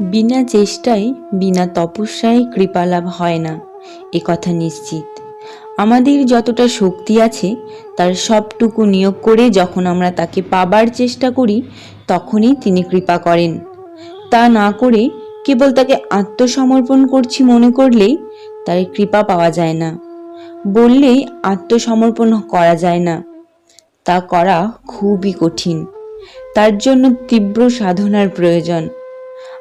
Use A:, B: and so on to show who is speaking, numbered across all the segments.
A: বিনা চেষ্টায়, বিনা তপস্যায় কৃপালাভ হয় না। এ কথা নিশ্চিত। আমাদের যতটা শক্তি আছে, তার সবটুকু নিয়োগ করে যখন আমরা তাকে পাবার চেষ্টা করি, তখনই তিনি কৃপা করেন। তা না করে কেবল তাকে আত্মসমর্পণ করছি মনে করলেই তার কৃপা পাওয়া যায় না। বললেই আত্মসমর্পণ করা যায় না। তা করা খুবই কঠিন। তার জন্য তীব্র সাধনার প্রয়োজন।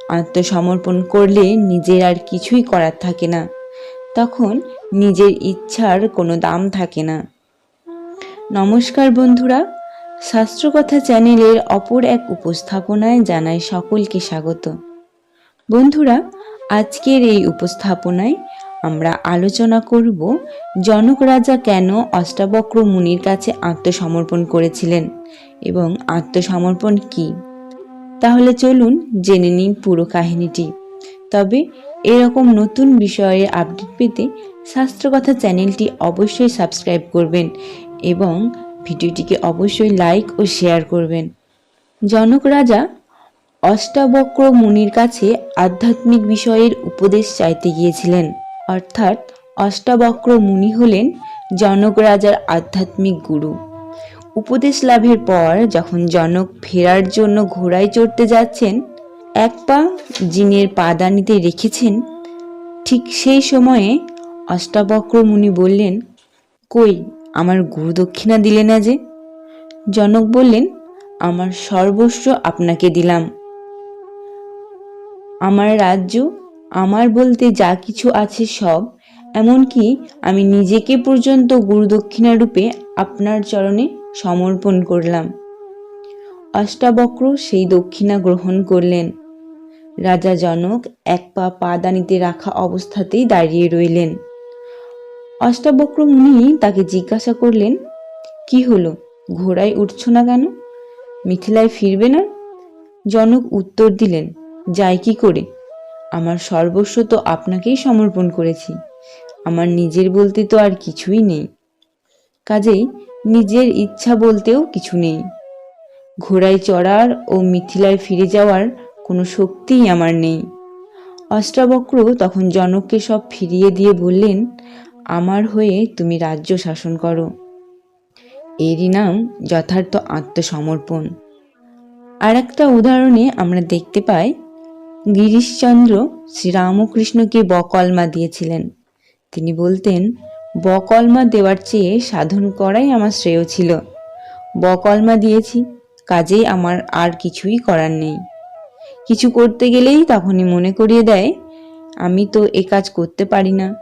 A: আত্মসমর্পণ করলে নিজের আর কিছুই করার থাকে না। তখন নিজের ইচ্ছার কোনো দাম থাকে না। নমস্কার বন্ধুরা, শাস্ত্রকথা চ্যানেলের অপর এক উপস্থাপনায় জানাই সকলকে স্বাগত। বন্ধুরা, আজকের এই উপস্থাপনায় আমরা আলোচনা করব জনক রাজা কেন অষ্টাবক্র মুনির কাছে আত্মসমর্পণ করেছিলেন এবং আত্মসমর্পণ কী? তাহলে চলুন জেনে নিন পুরো কাহিনীটি। তবে এরকম নতুন বিষয়ে আপডেট পেতে শাস্ত্রকথা চ্যানেলটি অবশ্যই সাবস্ক্রাইব করবেন এবং ভিডিওটিকে অবশ্যই লাইক ও শেয়ার করবেন। জনক রাজা অষ্টাবক্র মুনির কাছে আধ্যাত্মিক বিষয়ের উপদেশ চাইতে গিয়েছিলেন। অর্থাৎ অষ্টাবক্র মুনি হলেন জনক রাজার আধ্যাত্মিক গুরু। উপদেশ লাভের পর যখন জনক ফেরার জন্য ঘোড়ায় চড়তে যাচ্ছেন, এক পা জিনের পাদানিতে রেখেছেন, ঠিক সেই সময়ে অষ্টাবক্র মুনি বললেন, কই, আমার গুরু দক্ষিণা দিলে না যে? জনক বললেন, আমার সর্বস্ব আপনাকে দিলাম। আমার রাজ্য, আমার বলতে যা কিছু আছে সব, এমনকি আমি নিজেকে পর্যন্ত গুরুদক্ষিণা রূপে আপনার চরণে সমর্পণ করলাম। অষ্টাবক্র সেই দক্ষিণা গ্রহণ করলেন। রাজা জনক এক পা পাদানিতে রাখা অবস্থাতেই দাঁড়িয়ে রইলেন। অষ্টাবক্র মুনি তাকে জিজ্ঞাসা করলেন, কি হলো? ঘোড়ায় উঠছ না কেন? মিথিলায় ফিরবে না? জনক উত্তর দিলেন, যাই কি করে? আমার সর্বস্ব তো আপনাকেই সমর্পণ করেছি। আমার নিজের বলতে তো আর কিছুই নেই। কাজেই নিজের ইচ্ছা বলতেও কিছু নেই। ঘোড়ায় চড়ার ও মিথিলায় ফিরে যাওয়ার কোনো শক্তিই আমার নেই। অষ্টাবক্র তখন জনককে সব ফিরিয়ে দিয়ে বললেন, আমার হয়ে তুমি রাজ্য শাসন করো। এরই নাম যথার্থ আত্মসমর্পণ। আর একটা উদাহরণে আমরা দেখতে পাই, গিরিশচন্দ্র শ্রীরামকৃষ্ণকে বকলমা দিয়েছিলেন। তিনি বলতেন বকলমা দেওয়ার চেয়ে সাধন করাই আমার শ্রেয় ছিল। বকলমা দিয়েছি, কাজেই আমার আর কিছুই করার নেই। কিছু করতে গেলেই তখনই মনে করিয়ে দেয়, আমি তো এ কাজ করতে পারি না।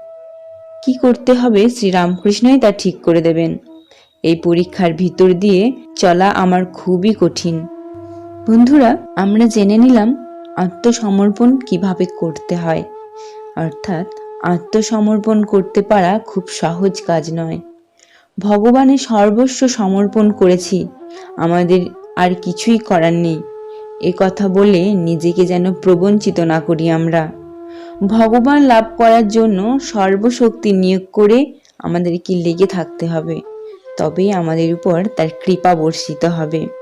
A: কি করতে হবে শ্রীরামকৃষ্ণই তা ঠিক করে দেবেন। এই পরীক্ষার ভিতর দিয়ে চলা আমার খুবই কঠিন। বন্ধুরা, আমরা জেনে নিলাম আত্মসমর্পণ কীভাবে করতে হয়। অর্থাৎ আত্মসমর্পণ করতে পারা খুব সহজ কাজ নয়। ভগবানের সর্বস্ব সমর্পণ করেছি, আমাদের আর কিছুই করার নেই। এ কথা বলে নিজেকে যেন প্রবঞ্চিত না করি আমরা। ভগবান লাভ করার জন্য সর্বশক্তি নিয়োগ করে আমাদেরকে লেগে থাকতে হবে, তবেই আমাদের উপর তার কৃপা বর্ষিত হবে।